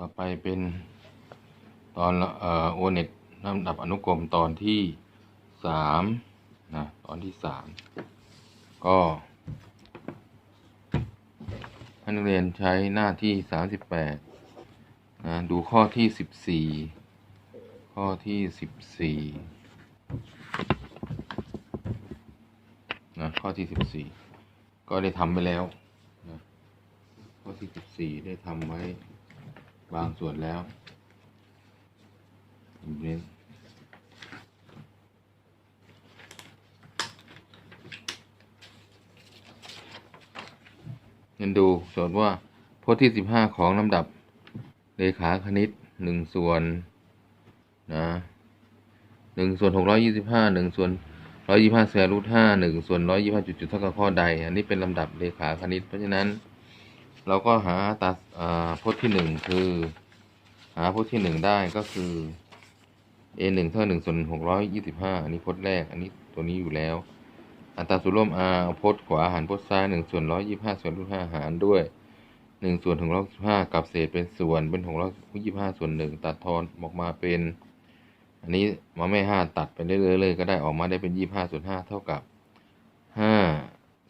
ต่อไปเป็นตอนโอเน็ตลำดับอนุกรมตอนที่สามนะตอนที่สามก็ให้นักเรียนใช้หน้าที่สามสิบแปดนะดูข้อที่สิบสี่ข้อที่สิบสี่นะข้อที่สิบสี่ก็ได้ทำไปแล้วนะข้อที่สิบสี่ได้ทำไว้ บางส่วนแล้วเรียนเรียนดูโจทย์ว่าพจน์ที่สิบห้าของลำดับเลขาคณิตหนึ่งส่วนนะหนึ่งส่วนหกร้อยยี่สิบห้าหนึ่งส่วนร้อยยี่ห้าเศษรูทห้าหนึ่งส่วนร้อยยี่ห้าจุดจุดเท่ากับข้อใด อันนี้เป็นลำดับเลขาคณิต เพราะฉะนั้น เราก็หาตราอ่าพจน์ที่หนึ่งคือ หาพจน์ที่หนึ่งได้ก็คือ a หนึ่งเท่าหนึ่งส่วนหกร้อยยี่สิบห้าอันนี้พจน์แรก อันนี้ตัวนี้อยู่แล้ว อัตราส่วนร่วม r พจน์ขวาหารพจน์ซ้ายหนึ่งส่วนร้อยยี่ห้าส่วนรูทห้าหารด้วยหนึ่งส่วนหกร้อยสิบห้ากับเศษเป็นส่วนเป็นหกร้อยยี่ห้าส่วนหนึ่งตัดทอนออกมาเป็น อันนี้มาไม่ห้าตัดไปเรื่อยๆเลยก็ได้ออกมาได้เป็นยี่ห้าส่วนห้าเท่ากับห้า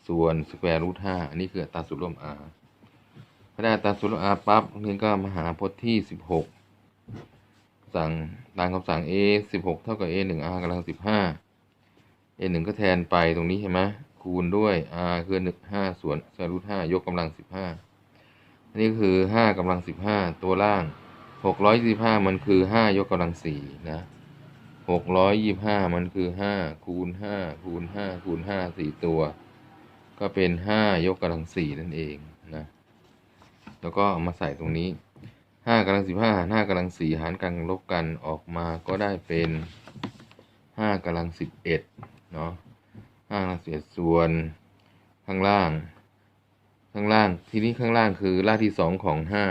ส่วนสแควร์รูทห้าอันนี้คืออัตราส่วนร่วม r พอได้ตาส่วนร่วม r ปั๊บนักเรียนก็มหาพจน์ที่สิบหกสั่งตามคำสั่ง a สิบหกเท่ากับ a หนึ่ง r กำลังสิบห้า a หนึ่งก็แทนไปตรงนี้ใช่ไหมคูณด้วย r คือหนึ่งห้าส่วนสแควร์รูทห้ายกกำลังสิบห้าอันนี้คือห้ากำลังสิบห้าตัวล่างหกร้อยสิบห้ามันคือห้ายกกำลังสี่นะหกร้อยยี่ห้ามันคือห้าคูณห้าคูณห้าคูณห้าสี่ตัว ก็เป็นห้ายกกำลังสี่นั่นเองนะ แล้วก็มาใส่ตรงนี้ห้ากำลังสิบห้าห้ากำลังสี่หารกันลบกันออกมาก็ได้เป็นห้ากำลังสิบเอ็ดเนาะห้ากำลังสิบเอ็ดส่วนข้างล่าง ข้างล่างทีนี้ข้างล่างคือรากที่สองของห้า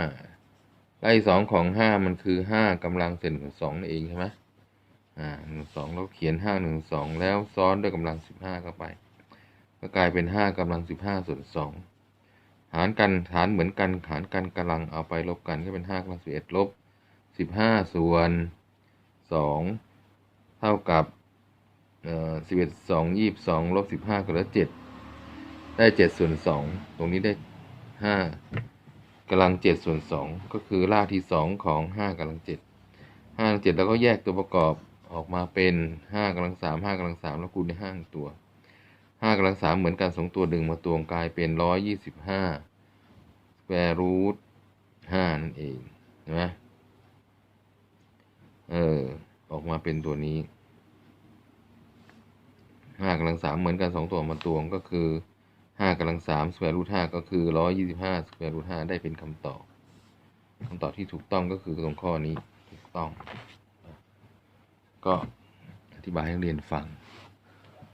รากที่สองของห้ามันคือห้ากำลังเศษหนึ่งสองนั่นเองใช่ไหมอ่าหนึ่งสองเราเขียนห้าหนึ่งสองแล้วซ้อนด้วยกำลังสิบห้าเข้าไป ก็กลายเป็นห้ากำลังสิบห้าส่วนสอง หารกันหารเหมือนกันหารกันกำลังเอาไปลบกันก็เป็นห้ากำลังสิบเอ็ดลบสิบห้าส่วนสองเท่ากับเอ่อสิบเอ็ดสองยี่สิบสองลบสิบห้าก็เหลือเจ็ดได้เจ็ดส่วนสองตรงนี้ได้ห้ากำลังเจ็ดส่วนสองก็คือรากที่สองของห้ากำลังเจ็ดห้ากำลังเจ็ดแล้วก็แยกตัวประกอบออกมาเป็นห้ากำลังสามห้ากำลังสามแล้วคูณด้วยห้าตัว ห้ากำลังสามเหมือนกันสองตัวดึงมาตวงกลายเป็นร้อยยี่สิบห้าสแควร์รูทห้านั่นเองเห็นไหมเออ ออกมาเป็นตัวนี้ห้ากำลังสามเหมือนกันสองตัวมาตวงก็คือห้ากำลังสามสแควร์รูทห้าก็คือร้อยยี่สิบห้าสแควร์รูทห้าได้เป็นคำตอบคำตอบที่ถูกต้องก็คือตรงข้อนี้ถูกต้อง ก็อธิบายให้นักเรียนฟัง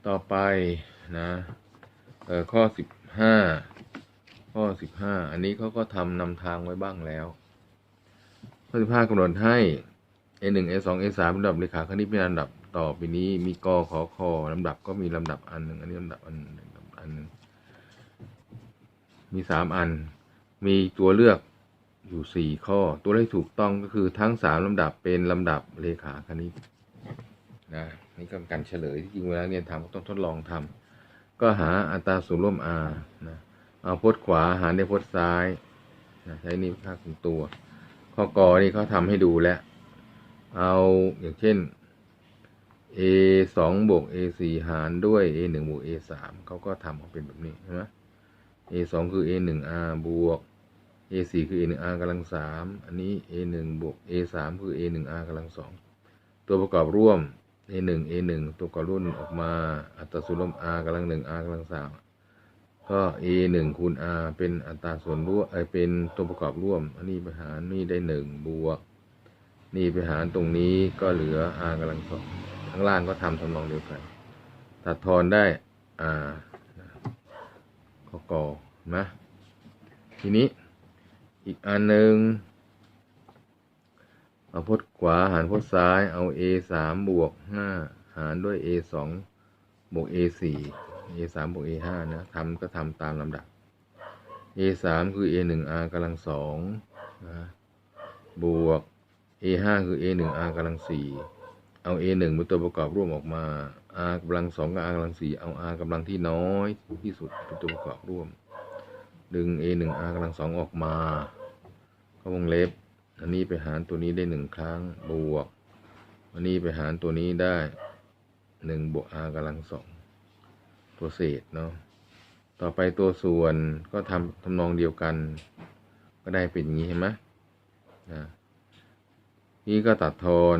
ต่อไป นะเออข้อสิบห้าข้อสิบห้าอันนี้เขาก็ทำนำทางไว้บ้างแล้ว ข้อสิบห้ากำหนดให้ a หนึ่ง a สอง a สามลำดับเลขาคณิตเป็นลำดับต่อไปนี้มีกขอคอลำดับก็มีลำดับอันหนึ่งอันนี้ลำดับอันหนึ่งลำดับอันหนึ่งมีสามอัน มีตัวเลือกอยู่สี่ข้อ ตัวเลขถูกต้องก็คือทั้งสามลำดับเป็นลำดับเลขาคณิตนะนี่ก็เป็นการเฉลยที่จริงเวลาเรียนทำก็ต้องทดลองทำ ก็หาอัตราส่วนร่วม r นะเอาพจน์ขวาหารด้วยพจน์ซ้ายนะใช้นี่ค่าของตัว ข้อกอนี่เขาทำให้ดูแล้ว เอาอย่างเช่น a สองบวก a สี่หารด้วย a หนึ่งบวก a สามเขาก็ทำออกเป็นแบบนี้ใช่ไหม a สองคือ a หนึ่ง r บวก a สี่คือ a หนึ่ง r กำลังสามอันนี้ a หนึ่งบวก a สามคือ a หนึ่ง r กำลังสองตัวประกอบร่วม a หนึ่ง a หนึ่งตัวกรุ่นออกมา อัตราส่วนร่วม r กำลังหนึ่ง r กำลังสามก็ a หนึ่งคูณ r เป็นอัตราส่วนร่วมเอเป็นตัวประกอบร่วม อันนี้ไปหารนี่ได้หนึ่งบวก นี่ไปหารตรงนี้ก็เหลือ r กำลังสองข้างล่างก็ทำทำนองเดียวกัน ตัดทอนได้ r ข้อกอนะทีนี้อีกอันหนึ่ง เอาพจน์ขวาหารพจน์ซ้าย เอา a สามบวกห้าหารด้วย a สองบวก a สี่ a สามบวก a ห้านะทำก็ทำตามลำดับ a สามคือ a หนึ่ง r กำลังสองนะบวก a ห้าคือ a หนึ่ง r กำลังสี่เอา a หนึ่งเป็นตัวประกอบร่วมออกมา r กำลังสองกับ r กำลังสี่เอา r กำลังที่น้อยที่สุดเป็นตัวประกอบร่วม ดึง a หนึ่ง r กำลังสองออกมา ก็วงเล็บ อันนี้ไปหารตัวนี้ได้หนึ่งครั้งบวก อันนี้ไปหารตัวนี้ได้หนึ่งบวก r กำลังสองตัวเศษเนาะ ต่อไปตัวส่วนก็ทำทำนองเดียวกัน ก็ได้เป็นอย่างนี้เห็นไหมนะนี่ก็ตัดทอน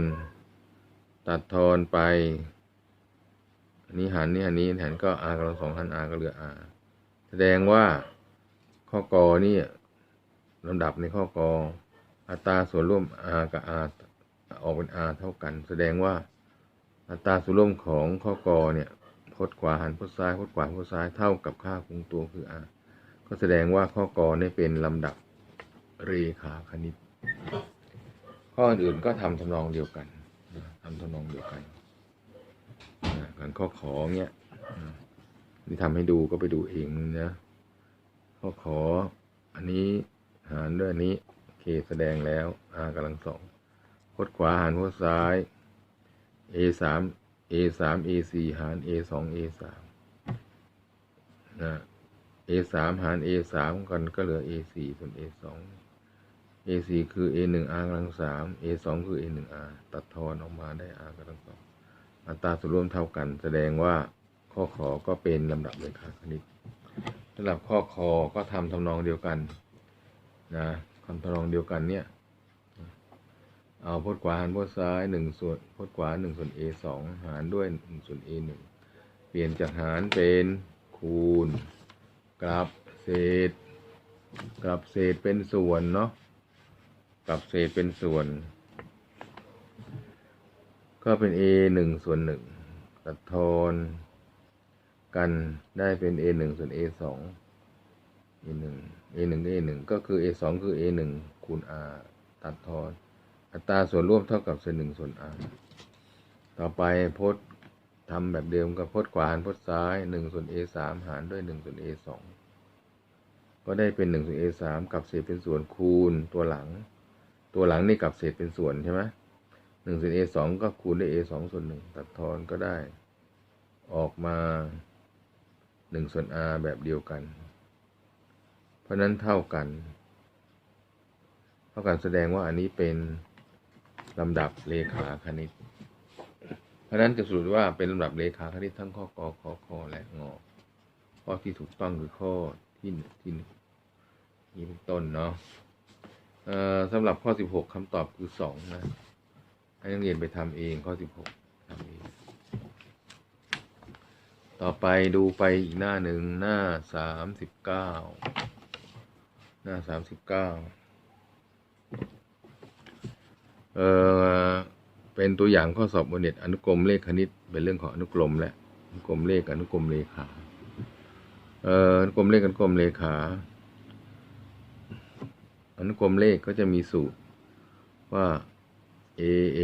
ตัดทอนไป อันนี้หันนี่อันนี้หันก็ r กำลังสองหัน r ก็เหลือ r แสดงว่าข้อกอนี่ลำดับในข้อกอ อัตราส่วนร่วม r กับ r ออกเป็น r เท่ากัน แสดงว่าอัตราส่วนร่วมของข้อกอเนี่ยพจน์ขวาหันพจน์ซ้ายพจน์ขวาพจน์ซ้ายเท่ากับค่าคงตัวคือ r ก็แสดงว่าข้อกอนี่เป็นลำดับเรขาคณิต ข้ออื่นก็ทำทำนองเดียวกันทำทำนองเดียวกันการข้อขอเนี้ยนี่ทำให้ดูก็ไปดูเองนะข้อขออันนี้หารด้วยอันนี้ เคแสดงแล้ว r กำลังสองพจน์ขวาหารพจน์ซ้าย a สาม a สาม a สี่หาร a สอง a สามนะ a สามหาร a สามกันก็เหลือ a สี่ส่วน a สอง a สี่คือ a หนึ่ง r กำลังสาม a สองคือ a หนึ่ง r ตัดทอนออกมาได้ r กำลังสองอัตราส่วนร่วมเท่ากัน แสดงว่าข้อขอก็เป็นลำดับเลขาคณิตสำหรับข้อคอก็ทำทำนองเดียวกันนะ ทำทำนองเดียวกันเนี่ย เอาพจน์ขวาหารพจน์ซ้ายหนึ่งส่วนพจน์ขวาหนึ่งส่วน a สองหารด้วยหนึ่งส่วน a หนึ่งเปลี่ยนจากหารเป็นคูณกลับเศษกลับเศษเป็นส่วนเนาะกลับเศษเป็นส่วน ก็เป็น a หนึ่งส่วนหนึ่งตัดทอนกันได้เป็น a หนึ่งส่วน a สอง a หนึ่ง a หนึ่ง a หนึ่งก็คือ a สองคือ a หนึ่งคูณ r ตัดทอน อัตราส่วนร่วมเท่ากับเศษหนึ่งส่วน r ต่อไปพจน์ทำแบบเดิมกับพจน์ขวาหารพจน์ซ้ายหนึ่งส่วน a สามหารด้วยหนึ่งส่วน a สองก็ได้เป็นหนึ่งส่วน a สามกับเศษเป็นส่วนคูณตัวหลัง ตัวหลังนี่กับเศษเป็นส่วนใช่ไหมหนึ่งส่วน a สองก็คูณด้วย a สองส่วนหนึ่งตัดทอนก็ได้ ออกมาหนึ่งส่วน r แบบเดียวกัน เพราะนั้นเท่ากัน เท่ากันแสดงว่าอันนี้เป็นลำดับเลขาคณิต เพราะนั้นจะสรุปว่าเป็นลำดับเลขาคณิตทั้งข้อกอขอคอและงอข้อที่ถูกต้องคือข้อที่หนึ่งที่หนึ่งนี้เป็นต้นเนาะเอ่อสำหรับข้อสิบหกคำตอบคือสองนะ ให้นักเรียนไปทำเองข้อสิบหกทำเอง ต่อไปดูไปอีกหน้าหนึ่งหน้าสามสิบเก้า หน้าสามสิบเก้าเออเป็นตัวอย่างข้อสอบบนเน็ตอนุกรมเลขคณิต เป็นเรื่องของอนุกรมและอนุกรมเลขอนุกรมเลขาเอ่ออนุกรมเลขอนุกรมเลขาอนุกรมเลขก็จะมีสูตรว่า a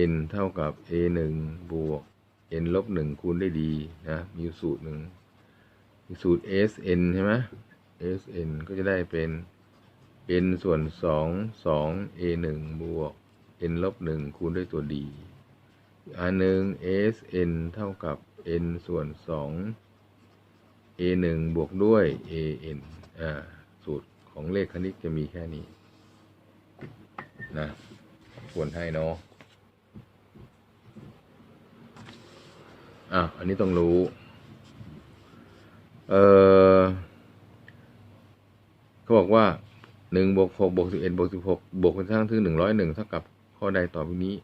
n เท่ากับ a หนึ่งบวก n ลบหนึ่งคูณได้วยดีนะ มีสูตรหนึ่งมีสูตร s n ใช่ไหม s n ก็จะได้เป็น n ส่วนสองสอง a หนึ่งบวก n ลบหนึ่งคูณด้วยตัวดีอันหนึ่ง s n เท่ากับ n ส่วนสอง a หนึ่งบวกด้วย a n อ่า สูตรของเลขคณิตจะมีแค่นี้ นะควรให้เนาะอะ อันนี้ต้องรู้ เออเขาบอกว่า หนึ่งบวกหกบวกสิบเอ็ดบวกสิบหกบวกเป็นทั้งที่หนึ่งร้อยหนึ่งเท่ากับข้อใดต่อไปนี้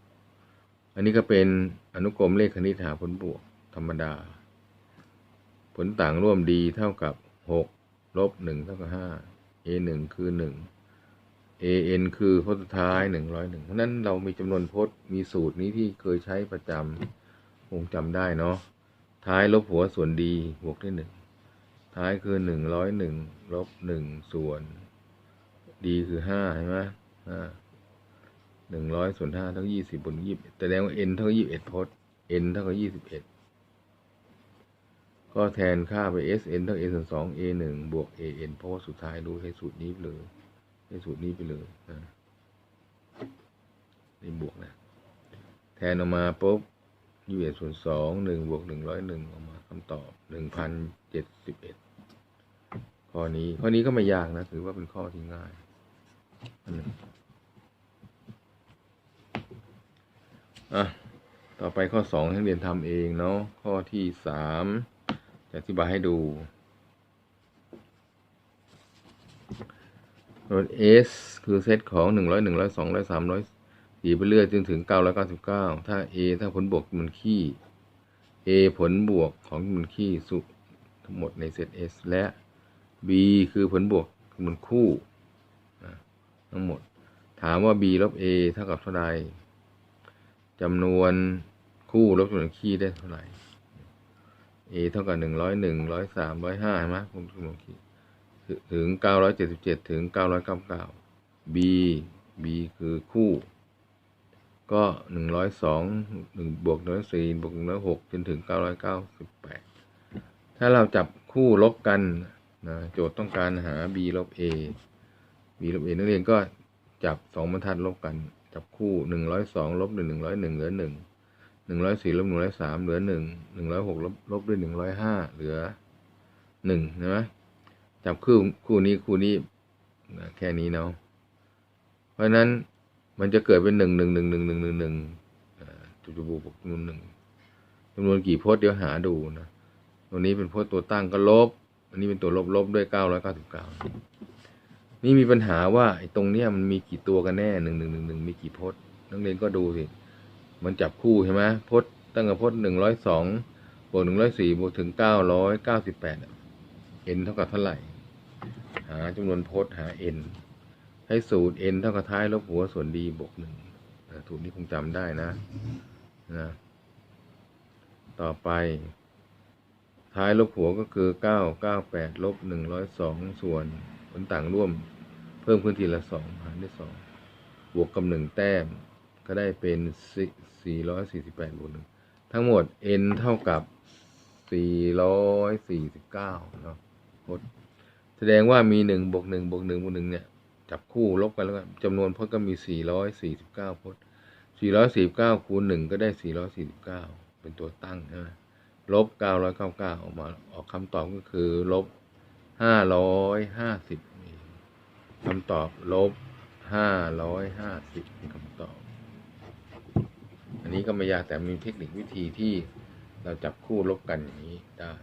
อันนี้ก็เป็นอนุกรมเลขคณิตหาผลบวกธรรมดา ผลต่างร่วมดีเท่ากับหกลบหนึ่งเท่ากับห้า a หนึ่งคือหนึ่ง a n คือพจน์สุดท้ายหนึ่งร้อยหนึ่งเพราะฉะนั้นเรามีจำนวนพจน์มีสูตรนี้ที่เคยใช้ประจำคงจำได้เนาะท้ายลบหัวส่วนดีบวกด้วยหนึ่งท้ายคือหนึ่งร้อยหนึ่งลบหนึ่งส่วน ดีคือห้าใช่ไหมห้าหนึ่งร้อยส่วนห้าเท่ายี่สิบบนยี่สิบแสดงว่า n เท่ายี่สิบเอ็ดพจน์ n เท่ากับยี่สิบเอ็ดก็แทนค่าไป s n เท่า n ส่วนสอง a หนึ่งบวก a n เพราะว่าสุดท้ายรู้ให้สูตรนี้ไปเลยให้สูตรนี้ไปเลยนะแทนออกมาปุ๊บยี่สิบเอ็ดส่วนสองหนึ่งบวกหนึ่งร้อยหนึ่งออกมาคำตอบหนึ่งพันเจ็ดสิบเอ็ดข้อนี้ข้อนี้ก็ไม่ยากนะ ถือว่าเป็นข้อที่ง่าย อะ ต่อไปข้อสองให้เรียนทำเองเนาะ ข้อที่สามจะอธิบายให้ดูโนด S คือเซตของหนึ่งร้อยหนึ่งร้อยสองร้อยสามร้อยสี่ไปเรื่อยจนถึงเก้าร้อยเก้าสิบเก้าถ้า A ถ้าผลบวกมันขี้ A ผลบวกของมันขี้สุทั้งหมดในเซต S และ B คือผลบวกมันคู่ ทั้งหมด ถามว่า B ลบ A เท่ากับเท่าใดจำนวนคู่ลบจำนวนขี้ได้เท่าไหร่ A เท่ากับหนึ่งร้อยหนึ่งร้อยสามร้อยห้าใช่ไหมคุณจำนวนขี้ถึงเก้าร้อยเจ็ดสิบเจ็ดถึงเก้าร้อยเก้าเก้า B B คือคู่ ก็หนึ่งร้อยสองหนึ่งบวกหนึ่งร้อยสี่บวกหนึ่งร้อยหกจนถึงเก้าร้อยเก้าสิบแปดถ้าเราจับคู่ลบกันนะโจทย์ต้องการหา b ลบ a b ลบ a นักเรียนก็จับสองบรรทัดลบกัน จับคู่หนึ่งร้อยสองลบด้วยหนึ่งร้อยหนึ่งเหลือหนึ่งหนึ่งร้อยสี่ลบหนึ่งร้อยสามเหลือหนึ่งหนึ่งร้อยหกลบลบด้วยหนึ่งร้อยห้าเหลือหนึ่งใช่ไหมจับคู่คู่นี้คู่นี้แค่นี้เนาะเพราะนั้นมันจะเกิดเป็นหนึ่งหนึ่งหนึ่งหนึ่งหนึ่งหนึ่งหนึ่งจุดจุดบวกจำนวนหนึ่งจำนวนกี่พจน์เดี๋ยวหาดูนะตัวนี้เป็นพจน์ตัวตั้งก็ลบ อันนี้เป็นตัวลบลบด้วยเก้าร้อยเก้าสิบเก้า นี่มีปัญหาว่าไอ้ตรงเนี้ยมันมีกี่ตัวกันแน่หนึ่งหนึ่งหนึ่งหนึ่งมีกี่พจน์นักเรียนก็ดูสิ มันจับคู่ใช่ไหมพจน์ตั้งแต่พจน์หนึ่งร้อยสองบวกหนึ่งร้อยสี่บวกถึงเก้าร้อยเก้าสิบแปดเอ็นเท่ากับเท่าไหร่ หาจำนวนพจน์หา n ให้สูตร n เท่ากับท้ายลบหัวส่วน d บวกหนึ่งสูตรนี้คงจำได้นะนะ ต่อไป ท้ายลบหัวก็คือเก้าเก้าแปดลบหนึ่งร้อยสองส่วน ผลต่างร่วมเพิ่มพื้นที่ละสองหารด้วยสองบวกกับหนึ่งแต้ม ก็ได้เป็นสี่ร้อยสี่สิบแปดบวกหนึ่งทั้งหมด n เท่ากับสี่ร้อยสี่สิบเก้าเนาะพจน์แสดงว่ามีหนึ่งบวกหนึ่งบวกหนึ่งบวกหนึ่งเนี่ย จับคู่ลบกันแล้วกันจำนวนพจน์ก็มี 449 พจน์ 449 คูณ 1 ก็ได้ 449 เป็นตัวตั้งใช่ไหมลบ 999 ออกมาออกคำตอบก็คือลบ 550คำตอบลบ550เป็นคำตอบ อันนี้ก็ไม่ยากแต่มีเทคนิควิธีที่เราจับคู่ลบกันอย่างนี้ได้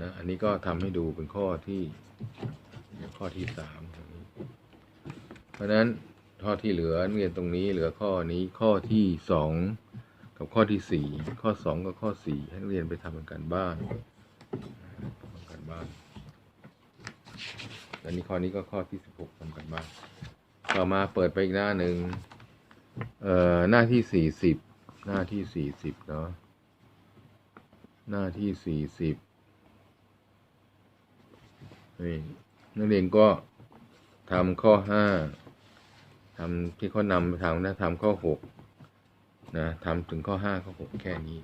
นะอันนี้ก็ทำให้ดูเป็นข้อที่ข้อที่สามตรงนี้เพราะนั้นข้อที่เหลือเรียนตรงนี้เหลือข้อนี้ข้อที่สองกับข้อที่สี่ข้อสองกับข้อสี่ให้เรียนไปทำเป็นการบ้านทำการบ้าน อันนี้ข้อนี้ก็ข้อที่สิบหกทำการบ้านต่อมาเปิดไปอีกหน้าหนึ่งเอ่อหน้าที่สี่สิบหน้าที่สี่สิบเนาะหน้าที่สี่สิบนี่นักเรียนก็ทำข้อห้าทำที่ข้อนำไปทำนะทำข้อหกนะทำถึงข้อห้าข้อหกแค่นี้